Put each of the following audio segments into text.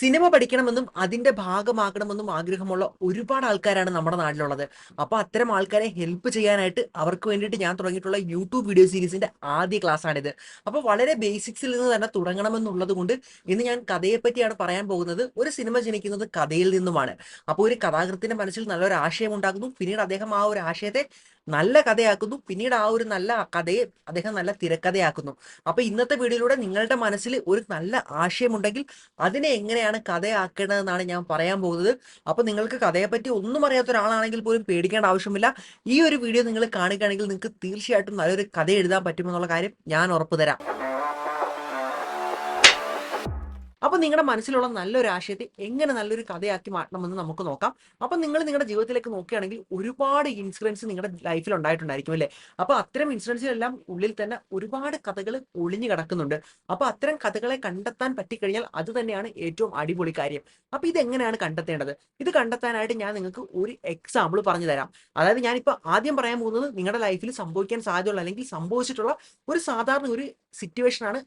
Cinema പഠിക്കണമെന്നും അതിന്റെ ഭാഗമാകണമെന്നും ആഗ്രഹമുള്ള ഒരുപാട് ആൾക്കാരാണ് നമ്മുടെ നാട്ടിലുള്ളത്. അപ്പൊ അത്തരം ആൾക്കാരെ ഹെൽപ്പ് ചെയ്യാനായിട്ട് അവർക്ക് വേണ്ടിയിട്ട് ഞാൻ തുടങ്ങിയിട്ടുള്ള യൂട്യൂബ് വീഡിയോ സീരീസിന്റെ ആദ്യ ക്ലാസ് ആണിത്. അപ്പൊ വളരെ ബേസിക്സിൽ നിന്ന് തന്നെ തുടങ്ങണമെന്നുള്ളത് കൊണ്ട് ഇന്ന് ഞാൻ കഥയെ പറ്റിയാണ് പറയാൻ പോകുന്നത്. ഒരു സിനിമ ജനിക്കുന്നത് കഥയിൽ നിന്നുമാണ്. അപ്പോൾ ഒരു കഥാകൃത്തിന്റെ മനസ്സിൽ നല്ലൊരു ആശയം ഉണ്ടാകുന്നു. പിന്നീട് അദ്ദേഹം ആ ഒരു ആശയത്തെ നല്ല കഥയാക്കുന്നു. പിന്നീട് ആ ഒരു നല്ല കഥയെ അദ്ദേഹം നല്ല തിരക്കഥയാക്കുന്നു. അപ്പൊ ഇന്നത്തെ വീഡിയോയിലൂടെ നിങ്ങളുടെ മനസ്സിൽ ഒരു നല്ല ആശയമുണ്ടെങ്കിൽ അതിനെ എങ്ങനെയാണ് കഥയാക്കേണ്ടതെന്നാണ് ഞാൻ പറയാൻ പോകുന്നത്. അപ്പൊ നിങ്ങൾക്ക് കഥയെപ്പറ്റി ഒന്നും അറിയാത്ത ഒരാളാണെങ്കിൽ പോലും പേടിക്കേണ്ട ആവശ്യമില്ല. ഈ ഒരു വീഡിയോ നിങ്ങൾ കാണുകയാണെങ്കിൽ നിങ്ങൾക്ക് തീർച്ചയായിട്ടും നല്ലൊരു കഥ എഴുതാൻ പറ്റുമെന്നുള്ള കാര്യം ഞാൻ ഉറപ്പ് തരാം. അപ്പൊ നിങ്ങളുടെ മനസ്സിലുള്ള നല്ലൊരു ആശയത്തെ എങ്ങനെ നല്ലൊരു കഥയാക്കി മാറ്റണമെന്ന് നമുക്ക് നോക്കാം. അപ്പൊ നിങ്ങൾ നിങ്ങളുടെ ജീവിതത്തിലേക്ക് നോക്കുകയാണെങ്കിൽ ഒരുപാട് ഇൻസിഡൻസ് നിങ്ങളുടെ ലൈഫിൽ ഉണ്ടായിട്ടുണ്ടായിരിക്കും അല്ലേ? അപ്പൊ അത്തരം ഇൻസിഡൻസിലെല്ലാം ഉള്ളിൽ തന്നെ ഒരുപാട് കഥകൾ ഒളിഞ്ഞു കിടക്കുന്നുണ്ട്. അപ്പൊ അത്തരം കഥകളെ കണ്ടെത്താൻ പറ്റിക്കഴിഞ്ഞാൽ അത് തന്നെയാണ് ഏറ്റവും അടിപൊളി കാര്യം. അപ്പൊ ഇതെങ്ങനെയാണ് കണ്ടെത്തേണ്ടത്? ഇത് കണ്ടെത്താനായിട്ട് ഞാൻ നിങ്ങൾക്ക് ഒരു എക്സാമ്പിൾ പറഞ്ഞു തരാം. അതായത് ഞാനിപ്പോൾ ആദ്യം പറയാൻ പോകുന്നത് നിങ്ങളുടെ ലൈഫിൽ സംഭവിക്കാൻ സാധ്യതയുള്ള അല്ലെങ്കിൽ സംഭവിച്ചിട്ടുള്ള ഒരു സാധാരണ ഒരു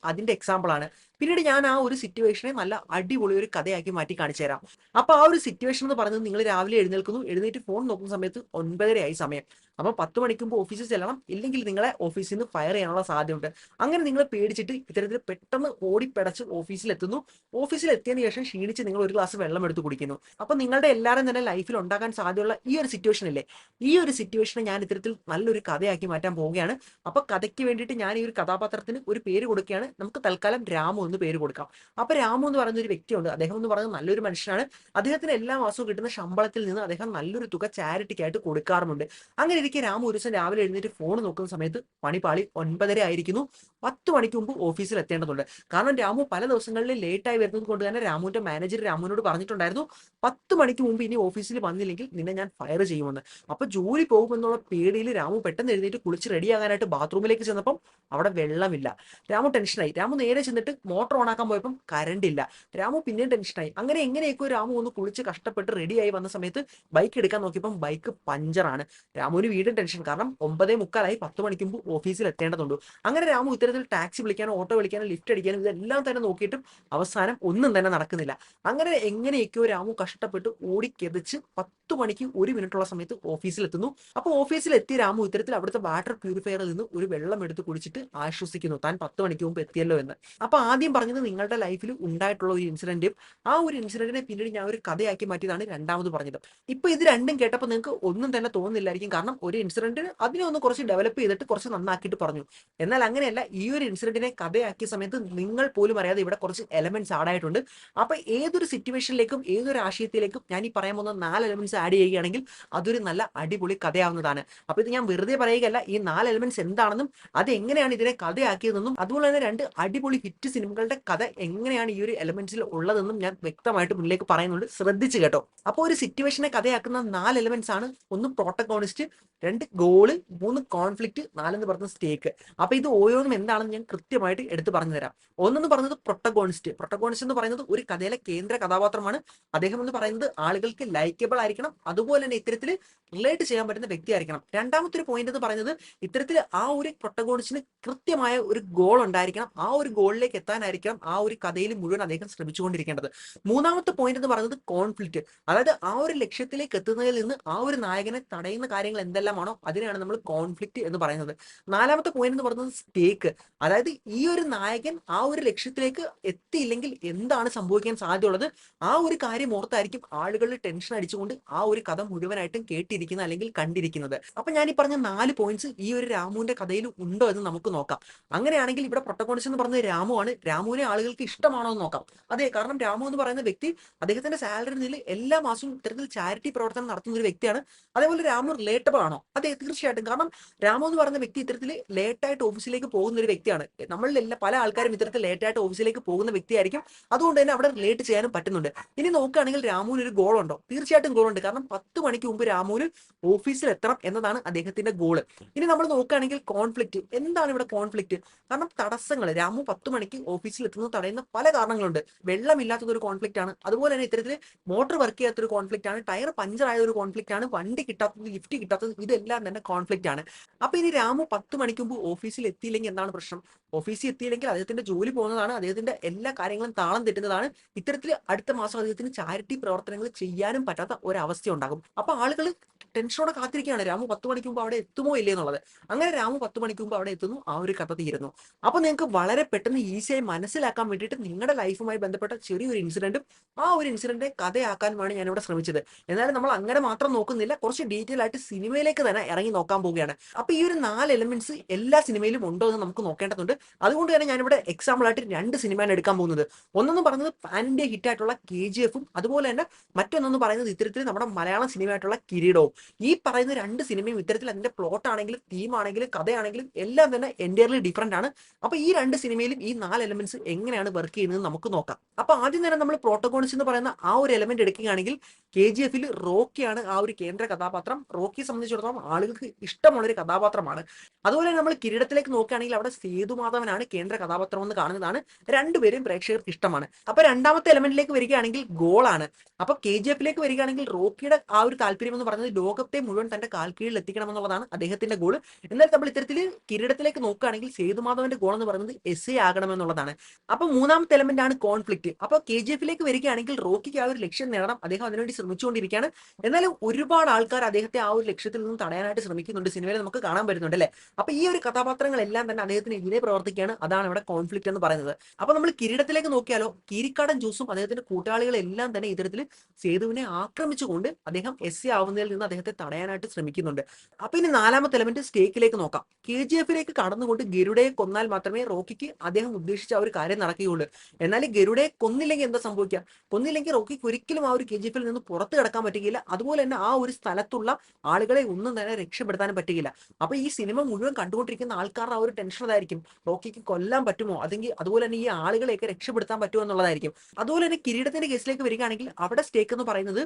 അതിന്റെ എക്സാമ്പിൾ ആണ്. പിന്നീട് ഞാൻ ആ ഒരു സിറ്റുവേഷനെ നല്ല അടിപൊളി ഒരു കഥയാക്കി മാറ്റി കാണിച്ചു തരാം. അപ്പൊ ആ ഒരു സിറ്റുവേഷൻ എന്ന് പറയുന്നത് നിങ്ങൾ രാവിലെ എഴുന്നേൽക്കുന്നു എഴുന്നേറ്റ് ഫോൺ നോക്കുന്ന സമയത്ത് ഒൻപതരയായി സമയം. അപ്പൊ പത്ത് മണിക്കുമ്പോൾ ഓഫീസിൽ ചെല്ലണം. ഇല്ലെങ്കിൽ നിങ്ങളെ ഓഫീസിൽ നിന്ന് ഫയർ ചെയ്യാനുള്ള സാധ്യതയുണ്ട്. അങ്ങനെ നിങ്ങൾ പേടിച്ചിട്ട് ഇത്തരത്തിൽ പെട്ടെന്ന് ഓടിപ്പടച്ച് ഓഫീസിൽ എത്തുന്നു ഓഫീസിൽ എത്തിയതിനു ശേഷം ക്ഷീണിച്ച് നിങ്ങൾ ഒരു ഗ്ലാസ് വെള്ളം എടുത്ത് കുടിക്കുന്നു. അപ്പൊ നിങ്ങളുടെ എല്ലാവരും തന്നെ ലൈഫിൽ ഉണ്ടാകാൻ സാധ്യതയുള്ള ഈ ഒരു സിറ്റുവേഷൻ അല്ലേ ഈ ഒരു സിറ്റുവേഷനെ ഞാൻ ഇത്തരത്തിൽ നല്ലൊരു കഥയാക്കി മാറ്റാൻ പോവുകയാണ്. അപ്പൊ കഥയ്ക്ക് വേണ്ടിയിട്ട് ഞാൻ ഈ ഒരു കഥാപാത്രത്തിന് ഒരു പേര് കൊടുക്കുകയാണ്. നമുക്ക് തൽക്കാലം രാമു എന്ന് പേര് കൊടുക്കാം. അപ്പൊ രാമു എന്ന് പറയുന്ന ഒരു വ്യക്തിയുണ്ട്. അദ്ദേഹം എന്ന് പറയുന്നത് നല്ലൊരു മനുഷ്യനാണ്. അദ്ദേഹത്തിന് എല്ലാ മാസവും കിട്ടുന്ന ശമ്പളത്തിൽ നിന്ന് അദ്ദേഹം നല്ലൊരു തുക ചാരിറ്റിക്കായിട്ട് കൊടുക്കാറുണ്ട് അങ്ങനെ ഒരു ദിവസം രാവിലെ എഴുന്നേറ്റ് ഫോൺ നോക്കുന്ന സമയത്ത് പണിപ്പാളി ഒൻപതര ആയിരിക്കുന്നു. പത്ത് മണിക്ക് മുമ്പ് ഓഫീസിൽ എത്തേണ്ടതുണ്ട്. കാരണം രാമു പല ദിവസങ്ങളിൽ ലേറ്റായി വരുന്നത് കൊണ്ട് തന്നെ രാമുവിന്റെ മാനേജർ രാമുവിനോട് പറഞ്ഞിട്ടുണ്ടായിരുന്നു പത്ത് മണിക്ക് മുമ്പ് ഇനി ഓഫീസിൽ വന്നില്ലെങ്കിൽ നിന്നെ ഞാൻ ഫയർ ചെയ്യുമെന്ന്. അപ്പൊ ജോലി പോകുമെന്നുള്ള പേടിയിൽ രാമു പെട്ടെന്ന് എഴുന്നേറ്റ് കുളിച്ച് റെഡിയാകാനായിട്ട് ബാത്റൂമിലേക്ക് ചെന്നപ്പം അവിടെ വെള്ളമില്ല. രാമു ടെൻഷനായി രാമു നേരെ ചെന്നിട്ട് മോട്ടോർ ഓൺ ആക്കാൻ പോയപ്പം കറണ്ട് ഇല്ല. രാമു പിന്നെയും ടെൻഷനായി അങ്ങനെ എങ്ങനെയൊക്കെ രാമു ഒന്ന് കുളിച്ച് കഷ്ടപ്പെട്ട് റെഡിയായി വന്ന സമയത്ത് ബൈക്ക് എടുക്കാൻ നോക്കിയപ്പം ബൈക്ക് പഞ്ചറാണ് രാമുവിന് വീണ്ടും ടെൻഷൻ കാരണം ഒമ്പതേ മുക്കാലായി പത്ത് മണിക്ക് മുമ്പ് ഓഫീസിൽ എത്തേണ്ടതുണ്ട്. അങ്ങനെ രാമു ഇത്തരത്തിൽ ടാക്സി വിളിക്കാനോ ഓട്ടോ വിളിക്കാനോ ലിഫ്റ്റ് അടിക്കാനോ ഇതെല്ലാം തന്നെ നോക്കിയിട്ടും അവസാനം ഒന്നും തന്നെ നടക്കുന്നില്ല. അങ്ങനെ എങ്ങനെയൊക്കെയോ രാമു കഷ്ടപ്പെട്ട് ഓടിക്കെതിച്ച് പത്ത് മണിക്ക് ഒരു മിനിറ്റുള്ള സമയത്ത് ഓഫീസിൽ എത്തുന്നു. അപ്പോൾ ഓഫീസിൽ എത്തിയ രാമു ഇത്തരത്തിൽ അവിടുത്തെ വാട്ടർ പ്യൂരിഫയറിൽ നിന്ന് ഒരു വെള്ളം എടുത്ത് കുടിച്ചിട്ട് ആശ്വസിക്കുന്നു. താൻ പത്ത് മണിക്ക് മുമ്പ് എത്തിയല്ലോ എന്ന്. അപ്പൊ ആദ്യം പറഞ്ഞത് നിങ്ങളുടെ ലൈഫിൽ ഉണ്ടായിട്ടുള്ള ഒരു ഇൻസിഡന്റും ആ ഒരു ഇൻസിഡന്റിനെ പിന്നീട് ഞാൻ ഒരു കഥയാക്കി മാറ്റിയതാണ് രണ്ടാമത് പറഞ്ഞത്. ഇപ്പൊ ഇത് രണ്ടും കേട്ടപ്പോൾ നിങ്ങൾക്ക് ഒന്നും തന്നെ തോന്നുന്നില്ലായിരിക്കും. കാരണം ഒരു ഇൻസിഡന്റ് അതിനെ ഒന്ന് കുറച്ച് ഡെവലപ്പ് ചെയ്തിട്ട് കുറച്ച് നന്നാക്കിയിട്ട് പറഞ്ഞു. എന്നാൽ അങ്ങനെയല്ല ഈ ഒരു ഇൻസിഡന്റിനെ കഥയാക്കിയ സമയത്ത് നിങ്ങൾ പോലും അറിയാതെ ഇവിടെ കുറച്ച് എലമെന്റ്സ് ആഡ് ആയിട്ടുണ്ട്. അപ്പൊ ഏതൊരു സിറ്റുവേഷനിലേക്കും ഏതൊരു ആശയത്തിലേക്കും ഞാൻ ഈ പറയാൻ പോകുന്ന നാല് എലമെന്റ്സ് ആഡ് ചെയ്യുകയാണെങ്കിൽ അതൊരു നല്ല അടിപൊളി കഥയാവുന്നതാണ്. അപ്പൊ ഇത് ഞാൻ വെറുതെ പറയുകയല്ല ഈ നാല് എലമെന്റ്സ് എന്താണെന്നും അത് എങ്ങനെയാണ് ഇതിനെ കഥയാക്കിയതെന്നും അതുപോലെ തന്നെ രണ്ട് അടിപൊളി ഹിറ്റ് സിനിമകളുടെ കഥ എങ്ങനെയാണ് ഈ ഒരു എലമെന്റ്സിൽ ഉള്ളതെന്നും ഞാൻ വ്യക്തമായിട്ട് മുന്നിലേക്ക് പറയുന്നുണ്ട്. ശ്രദ്ധിച്ചു കേട്ടോ. അപ്പോൾ ഒരു സിറ്റുവേഷനെ കഥയാക്കുന്ന നാല് എലമെന്റ്സ് ആണ് ഒന്ന് പ്രോട്ടഗോണിസ്റ്റ് രണ്ട് ഗോൾ മൂന്ന് കോൺഫ്ലിക്റ്റ് നാലെന്ന് പറഞ്ഞ സ്റ്റേക്ക് അപ്പൊ ഇത് ഓരോന്നും എന്താണെന്ന് ഞാൻ കൃത്യമായിട്ട് എടുത്തു പറഞ്ഞു തരാം. ഒന്നെന്ന് പറഞ്ഞത് പ്രൊട്ടഗോണിസ്റ്റ് പ്രൊട്ടഗോണിസ്റ്റ് എന്ന് പറയുന്നത് ഒരു കഥയിലെ കേന്ദ്ര കഥാപാത്രമാണ്. അദ്ദേഹം എന്ന് പറയുന്നത് ആളുകൾക്ക് ലൈക്കബിൾ ആയിരിക്കണം. അതുപോലെ തന്നെ ഇത്തരത്തിൽ റിലേറ്റ് ചെയ്യാൻ പറ്റുന്ന വ്യക്തി ആയിരിക്കണം. രണ്ടാമത്തെ ഒരു പോയിന്റ് എന്ന് പറയുന്നത് ഇത്തരത്തിൽ ആ ഒരു പ്രൊട്ടഗോണിസ്റ്റിന് കൃത്യമായ ഒരു ഗോൾ ഉണ്ടായിരിക്കണം. ആ ഒരു ഗോളിലേക്ക് എത്താനായിരിക്കണം ആ ഒരു കഥയിൽ മുഴുവൻ അദ്ദേഹം ശ്രമിച്ചുകൊണ്ടിരിക്കേണ്ടത്. മൂന്നാമത്തെ പോയിന്റ് എന്ന് പറയുന്നത് കോൺഫ്ലിക്റ്റ് അതായത് ആ ഒരു ലക്ഷ്യത്തിലേക്ക് എത്തുന്നതിൽ നിന്ന് ആ ഒരു നായകനെ തടയുന്ന കാര്യങ്ങൾ എന്തെല്ലാമാണോ അതിനെയാണ് നമ്മൾ കോൺഫ്ലിക്റ്റ് എന്ന് പറയുന്നത്. നാലാമത്തെ പോയിന്റ് എന്ന് പറയുന്നത് സ്റ്റേക്ക് അതായത് ഈ ഒരു നായകൻ ആ ഒരു ലക്ഷ്യത്തിലേക്ക് എത്തിയില്ലെങ്കിൽ എന്താണ് സംഭവിക്കാൻ സാധ്യതയുള്ളത്? ആ ഒരു കാര്യം ഓർത്തായിരിക്കും ആളുകൾ ടെൻഷൻ അടിച്ചുകൊണ്ട് ആ ഒരു കഥ മുഴുവനായിട്ടും കേട്ടിരിക്കുന്നത് അല്ലെങ്കിൽ കണ്ടിരിക്കുന്നത്. അപ്പൊ ഞാൻ ഈ പറഞ്ഞ നാല് പോയിന്റ്സ് ഈ ഒരു രാമുവിന്റെ കഥയിൽ ഉണ്ടോ എന്ന് നമുക്ക് നോക്കാം. അങ്ങനെയാണെങ്കിൽ ഇവിടെ പ്രൊട്ടഗോണിസ്റ്റ് എന്ന് പറയുന്നത് രാമുവാണ്. രാമുവിനെ ആളുകൾക്ക് ഇഷ്ടമാണോ എന്ന് നോക്കാം. അതെ കാരണം രാമു എന്ന് പറയുന്ന വ്യക്തി അദ്ദേഹത്തിന്റെ സാലറി നില എല്ലാ മാസവും ഇത്തരത്തിൽ ചാരിറ്റി പ്രവർത്തനം നടത്തുന്ന ഒരു വ്യക്തിയാണ്. അതേപോലെ രാമു റിലേറ്റബിൾ ആണോ? അതെ തീർച്ചയായിട്ടും. കാരണം രാമു എന്ന് പറയുന്ന വ്യക്തി ഇത്തരത്തിൽ ലേറ്റായിട്ട് ഓഫീസിലേക്ക് പോകുന്ന ഒരു വ്യക്തിയാണ്. നമ്മളിൽ പല ആൾക്കാരും ഇത്തരത്തിൽ ലേറ്റായിട്ട് ഓഫീസിലേക്ക് പോകുന്ന വ്യക്തിയായിരിക്കും. അതുകൊണ്ട് തന്നെ അവിടെ റിലേറ്റ് ചെയ്യാനും പറ്റുന്നുണ്ട്. ഇനി നോക്കുകയാണെങ്കിൽ രാമുവിന് ഒരു ഗോൾ ഉണ്ടോ? തീർച്ചയായിട്ടും ഗോൾ ഉണ്ട്. കാരണം പത്ത് മണിക്ക് മുമ്പ് രാമുവിന് ഓഫീസിൽ എത്തണം എന്നതാണ് അദ്ദേഹത്തിന്റെ ഗോൾ ഇനി നമ്മൾ നോക്കുകയാണെങ്കിൽ കോൺഫ്ലിക്റ്റ് എന്താണ് ഇവിടെ കോൺഫ്ലിക്റ്റ് കാരണം തടസ്സങ്ങൾ. രാമു പത്ത് മണിക്ക് ഓഫീസിൽ എത്തുന്നത് തടയുന്ന പല കാരണങ്ങളുണ്ട്. വെള്ളമില്ലാത്തത് ഒരു കോൺഫ്ലിക്റ്റ് ആണ്. അതുപോലെ തന്നെ ഇത്തരത്തിൽ മോട്ടോർ വർക്ക് ചെയ്യാത്തൊരു കോൺഫ്ലിക്റ്റ് ആണ്. ടയർ പഞ്ചർ ആയ ഒരു കോൺഫ്ലിക്റ്റ് ആണ്. വണ്ടി കിട്ടാത്തത് ഗിഫ്റ്റ് കിട്ടാത്തത് ഇതെല്ലാം തന്നെ കോൺഫ്ലിക്റ്റ് ആണ്. അപ്പൊ ഇനി രാമു പത്ത് മണിക്ക് മുമ്പ് ഓഫീസിൽ എത്തിയില്ലെങ്കിൽ എന്താണ് പ്രശ്നം? ഓഫീസിൽ എത്തിയില്ലെങ്കിൽ അദ്ദേഹത്തിന്റെ ജോലി പോകുന്നതാണ് അദ്ദേഹത്തിന്റെ എല്ലാ കാര്യങ്ങളും താളം തെറ്റുന്നതാണ്. ഇത്തരത്തിൽ അടുത്ത മാസം അദ്ദേഹത്തിന് ചാരിറ്റി പ്രവർത്തനങ്ങൾ ചെയ്യാനും പറ്റാത്ത ഒരവസ്ഥ ഉണ്ടാകും. അപ്പൊ ആളുകൾ ടെൻഷനോടെ കാത്തിരിക്കുകയാണ്. രാമു പത്ത് മണിക്ക് മുമ്പ് അവിടെ എത്തുമോ ഇല്ലേ എന്നുള്ളത്. അങ്ങനെ രാമു പത്ത് മണിക്ക് മുമ്പ് അവിടെ എത്തുന്നു. ആ ഒരു കഥ തീരുന്നു. അപ്പൊ നിങ്ങൾക്ക് വളരെ പെട്ടെന്ന് ഈസിയായി മനസ്സിലാക്കാൻ വേണ്ടിയിട്ട് നിങ്ങളുടെ ലൈഫുമായി ബന്ധപ്പെട്ട ചെറിയൊരു ഇൻസിഡന്റും ആ ഒരു ഇൻസിഡന്റ് കഥയാക്കാനുമാണ് ഞാൻ ഇവിടെ ശ്രമിച്ചത്. എന്നാലും നമ്മൾ അങ്ങനെ മാത്രം നോക്കുന്നില്ല. കുറച്ച് ഡീറ്റെയിൽ ആയിട്ട് സിനിമയിലേക്ക് തന്നെ ഇറങ്ങി നോക്കാൻ പോവുകയാണ്. അപ്പൊ ഈ ഒരു നാല് എലമെന്റ്സ് എല്ലാ സിനിമയിലും ഉണ്ടോ എന്ന് നമുക്ക് നോക്കേണ്ടതുണ്ട്. അതുകൊണ്ട് തന്നെ ഞാനിവിടെ എക്സാമ്പിൾ ആയിട്ട് രണ്ട് സിനിമയാണ് എടുക്കാൻ പോകുന്നത്. ഒന്നെന്ന് പറയുന്നത് പാൻ ഇന്ത്യ ഹിറ്റ് ആയിട്ടുള്ള കെ ജി എഫും അതുപോലെ തന്നെ മറ്റൊന്നെന്ന് പറയുന്നത് ഇത്തരത്തിൽ നമ്മുടെ മലയാളം സിനിമയായിട്ടുള്ള കിരീടവും. ഈ പറയുന്ന രണ്ട് സിനിമയും ഇത്തരത്തിൽ അതിന്റെ പ്ലോട്ട് ആണെങ്കിലും തീം ആണെങ്കിലും കഥയാണെങ്കിലും എല്ലാം തന്നെ എന്റയർലി ഡിഫറെന്റ് ആണ്. അപ്പൊ ഈ രണ്ട് സിനിമയിലും ഈ നാല് എലമെന്റ്സ് എങ്ങനെയാണ് വർക്ക് ചെയ്യുന്നത് നമുക്ക് നോക്കാം. അപ്പൊ ആദ്യം തന്നെ നമ്മൾ പ്രോട്ടോകോൺസ് എന്ന് പറയുന്ന ആ ഒരു എലമെന്റ് എടുക്കുകയാണെങ്കിൽ കെ ജി എഫിൽ റോക്കിയാണ് ആ ഒരു കേന്ദ്ര കഥാപാത്രം. റോക്കിയെ സംബന്ധിച്ചിടത്തോളം ആളുകൾക്ക് ഇഷ്ടമുള്ളൊരു കഥാപാത്രമാണ്. അതുപോലെ നമ്മൾ കിരീടത്തിലേക്ക് നോക്കുകയാണെങ്കിൽ അവിടെ സേതുമാധവനാണ് കേന്ദ്ര കഥാപാത്രം എന്ന് കാണുന്നതാണ്. രണ്ടുപേരും പ്രേക്ഷകർക്ക് ഇഷ്ടമാണ്. അപ്പൊ രണ്ടാമത്തെ എലമെന്റിലേക്ക് വരികയാണെങ്കിൽ ഗോളാണ്. അപ്പൊ കെ ജി എഫിലേക്ക് വരികയാണെങ്കിൽ റോക്കിയുടെ ആ ഒരു താല്പര്യം എന്ന് പറയുന്നത് ലോകത്തെ മുഴുവൻ തന്റെ കാൽക്കീഴിൽ എത്തിക്കണം എന്നുള്ളതാണ് അദ്ദേഹത്തിന്റെ ഗോൾ എന്നാൽ നമ്മൾ ഇത്തരത്തിൽ കിരീടത്തിലേക്ക് നോക്കുകയാണെങ്കിൽ സേതുമാധവന്റെ ഗോൾ എന്ന് പറയുന്നത് എസ് എ ആകണമെന്നുള്ളതാണ്. അപ്പൊ മൂന്നാമത്തെ എലമെന്റ് ആണ് കോൺഫ്ലിക്റ്റ് അപ്പൊ കെ ജി എഫിലേക്ക് വരികയാണെങ്കിൽ റോക്കിക്ക് ആ ഒരു ലക്ഷ്യം നേടണം. അദ്ദേഹം അതിനുവേണ്ടി ശ്രമിച്ചുകൊണ്ടിരിക്കുകയാണ്. എന്നാലും ഒരുപാട് ആൾക്കാർ അദ്ദേഹത്തെ ആ ഒരു ലക്ഷ്യത്തിൽ നിന്നും തടയാനായിട്ട് ശ്രമിക്കുന്നുണ്ട്. സിനിമയിൽ നമുക്ക് കാണാൻ പറ്റുന്നുണ്ട് അല്ലേ? അപ്പൊ ഈ ഒരു കഥാപാത്രങ്ങളെല്ലാം തന്നെ അദ്ദേഹത്തിന് എതിരെ പ്രവർത്തിക്കുകയാണ്. അതാണ് ഇവിടെ കോൺഫ്ലിക്ട് എന്ന് പറയുന്നത്. അപ്പൊ നമ്മൾ കിരീടത്തിലേക്ക് നോക്കിയാലോ കീരിക്കാടൻ ജോസും അദ്ദേഹത്തിന്റെ കൂട്ടാളികളെല്ലാം തന്നെ ഇത്തരത്തിൽ സേതുവിനെ ആക്രമിച്ചുകൊണ്ട് അദ്ദേഹം എസ് എ ആവുന്നതിൽ നിന്ന് അദ്ദേഹത്തെ തടയാനായിട്ട് ശ്രമിക്കുന്നുണ്ട്. അപ്പൊ ഇനി നാലാമത്തെ എലമെന്റ് സ്റ്റേക്കിലേക്ക് നോക്കാം. കെ ജി എഫിലേക്ക് കടന്നുകൊണ്ട് ഗരുഡയെ കൊന്നാൽ മാത്രമേ റോക്കിക്ക് അദ്ദേഹം ഉദ്ദേശിച്ച ആ ഒരു കാര്യം നടക്കുകയുള്ളൂ. എന്നാൽ ഗരുഡയെ കൊന്നില്ലെങ്കിൽ എന്താ സംഭവിക്കുക? കൊന്നില്ലെങ്കിൽ റോക്കിക്ക് ഒരിക്കലും ആ ഒരു കെ ജി എഫിൽ നിന്ന് പുറത്ത് കിടക്കാൻ പറ്റുകയില്ല. അതുപോലെ തന്നെ ആ ഒരു സ്ഥലത്തുള്ള ആളുകളെ ഒന്നും തന്നെ രക്ഷപ്പെടുത്താനും പറ്റുകയില്ല. അപ്പൊ ഈ സിനിമ മുഴുവൻ കണ്ടുകൊണ്ടിരിക്കുന്ന ആൾക്കാരുടെ ആ ഒരു ടെൻഷൻ അതായിരിക്കും. റോക്കിക്ക് കൊല്ലാൻ പറ്റുമോ? അല്ലെങ്കിൽ അതുപോലെ തന്നെ ഈ ആളുകളെയൊക്കെ രക്ഷപ്പെടുത്താൻ പറ്റുമോ എന്നുള്ളതായിരിക്കും. അതുപോലെ തന്നെ കിരീടത്തിന്റെ കേസിലേക്ക് വരികയാണെങ്കിൽ അവിടെ സ്റ്റേക്ക് എന്ന് പറയുന്നത്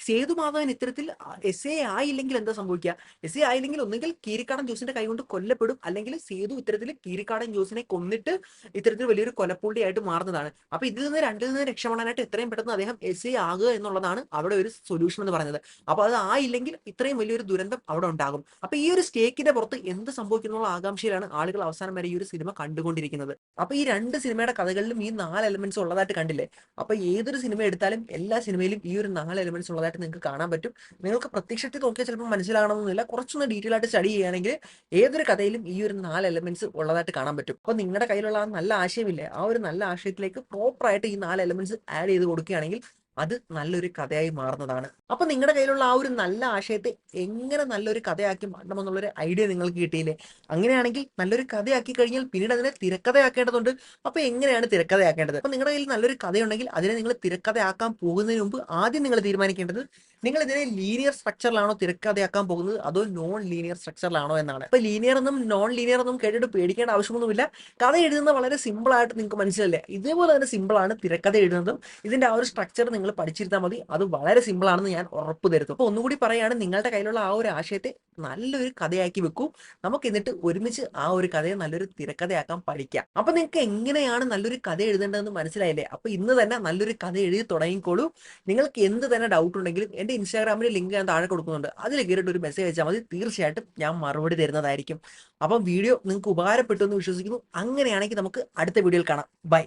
സേതുമാധവൻ ഇത്തരത്തിൽ എസ് എ ആയില്ലെങ്കിൽ എന്താ സംഭവിക്കുക? എസ് എ ആയില്ലെങ്കിൽ ഒന്നുകിൽ കീരിക്കാടൻ ജോസിന്റെ കൈകൊണ്ട് കൊല്ലപ്പെടും. അല്ലെങ്കിൽ സേതു ഇത്തരത്തിൽ കീരിക്കാടൻ ജോസിനെ കൊന്നിട്ട് ഇത്തരത്തിൽ വലിയൊരു കൊലപ്പുള്ളിയായിട്ട് മാറുന്നതാണ്. അപ്പൊ ഇതിൽ നിന്ന് രണ്ടിൽ നിന്ന് രക്ഷപ്പെടാനായിട്ട് എത്രയും പെട്ടെന്ന് അദ്ദേഹം എസ് എ ആകുക എന്നുള്ളതാണ് അവിടെ ഒരു സൊല്യൂഷൻ എന്ന് പറയുന്നത്. അപ്പൊ അത് ആയില്ലെങ്കിൽ ഇത്രയും വലിയൊരു ദുരന്തം അവിടെ ഉണ്ടാകും. അപ്പൊ ഈ ഒരു സ്റ്റേക്കിന്റെ പുറത്ത് എന്ത് സംഭവിക്കുന്നുള്ള ആകാംക്ഷയിലാണ് ആളുകൾ അവസാനം വരെ ഈ ഒരു സിനിമ കണ്ടുകൊണ്ടിരിക്കുന്നത്. അപ്പൊ ഈ രണ്ട് സിനിമയുടെ കഥകളിലും ഈ നാല് എലമെന്റ്സ് ഉള്ളതായിട്ട് കണ്ടില്ലേ? അപ്പൊ ഏതൊരു സിനിമ എടുത്താലും എല്ലാ സിനിമയിലും ഈ ഒരു നാല് എലമെന്റ്സ് ഉള്ളതായിട്ട് നിങ്ങൾക്ക് കാണാൻ പറ്റും. നിങ്ങൾക്ക് പ്രത്യക്ഷത്തിൽ നോക്കിയാൽ ചിലപ്പോൾ മനസ്സിലാകണമെന്നില്ല. കുറച്ചൊന്ന് ഡീറ്റെയിൽ ആയിട്ട് സ്റ്റഡി ചെയ്യുകയാണെങ്കിൽ ഏതൊരു കഥയിലും ഈ ഒരു നാല് എലമെന്റ്സ് ഉള്ളതായിട്ട് കാണാൻ പറ്റും. അപ്പൊ നിങ്ങളുടെ കയ്യിലുള്ള ആ നല്ല ആശയമില്ലേ? ആ ഒരു നല്ല ആശയത്തിലേക്ക് പ്രോപ്പറായിട്ട് ഈ നാല് എലമെന്റ്സ് ആഡ് ചെയ്ത് കൊടുക്കുകയാണെങ്കിൽ അത് നല്ലൊരു കഥയായി മാറുന്നതാണ്. അപ്പൊ നിങ്ങളുടെ കയ്യിലുള്ള ആ ഒരു നല്ല ആശയത്തെ എങ്ങനെ നല്ലൊരു കഥയാക്കി മാറ്റണമെന്നുള്ളൊരു ഐഡിയ നിങ്ങൾക്ക് കിട്ടിയില്ലേ? അങ്ങനെയാണെങ്കിൽ നല്ലൊരു കഥയാക്കി കഴിഞ്ഞാൽ പിന്നീട് അതിനെ തിരക്കഥയാക്കേണ്ടതുണ്ട്. അപ്പൊ എങ്ങനെയാണ് തിരക്കഥയാക്കേണ്ടത്? അപ്പൊ നിങ്ങളുടെ കയ്യിൽ നല്ലൊരു കഥയുണ്ടെങ്കിൽ അതിനെ നിങ്ങൾ തിരക്കഥയാക്കാൻ പോകുന്നതിന് മുമ്പ് ആദ്യം നിങ്ങൾ തീരുമാനിക്കേണ്ടത് നിങ്ങൾ ഇതിനെ ലീനിയർ സ്ട്രക്ചറിലാണോ തിരക്കഥയാക്കാൻ പോകുന്നത്? അതോ നോൺ ലീനിയർ സ്ട്രക്ചറിലാണോ എന്നാണ്. അപ്പൊ ലീനിയർ എന്നും നോൺ ലീനിയർ എന്നും കേട്ടിട്ട് പേടിക്കേണ്ട ആവശ്യമൊന്നുമില്ല. കഥ എഴുതുന്നത് വളരെ സിമ്പിൾ ആയിട്ട് നിങ്ങൾക്ക് മനസ്സിലല്ലേ ഇതേപോലെ തന്നെ സിമ്പിൾ ആണ് തിരക്കഥ എഴുതുന്നതും. ഇതിന്റെ ആ ഒരു സ്ട്രക്ചർ നിങ്ങൾ പഠിച്ചിരുന്നാൽ മതി. അത് വളരെ സിമ്പിൾ ആണെന്ന് ഞാൻ ഉറപ്പ് തരുന്നു. അപ്പൊ ഒന്നുകൂടി പറയാണ് നിങ്ങളുടെ കയ്യിലുള്ള ആ ഒരു ആശയത്തെ നല്ലൊരു കഥയാക്കി വെക്കൂ. നമുക്ക് എന്നിട്ട് ഒരുമിച്ച് ആ ഒരു കഥയെ നല്ലൊരു തിരക്കഥയാക്കാൻ പഠിക്കാം. അപ്പൊ നിങ്ങൾക്ക് എങ്ങനെയാണ് നല്ലൊരു കഥ എഴുതേണ്ടതെന്ന് മനസ്സിലായില്ലേ? അപ്പൊ ഇന്ന് തന്നെ നല്ലൊരു കഥ എഴുതി തുടങ്ങിക്കോളൂ. നിങ്ങൾക്ക് എന്ത് തന്നെ ഡൗട്ട് ഉണ്ടെങ്കിലും എന്റെ ഇൻസ്റ്റാഗ്രാമിലെ ലിങ്ക് ഞാൻ താഴെ കൊടുക്കുന്നുണ്ട്. അതിൽ കയറിയിട്ട് ഒരു മെസ്സേജ് അയച്ചാൽ മതി. തീർച്ചയായിട്ടും ഞാൻ മറുപടി തരുന്നതായിരിക്കും. അപ്പം വീഡിയോ നിങ്ങൾക്ക് ഉപകാരപ്പെട്ടു എന്ന് വിശ്വസിക്കുന്നു. അങ്ങനെയാണെങ്കിൽ നമുക്ക് അടുത്ത വീഡിയോയിൽ കാണാം. ബൈ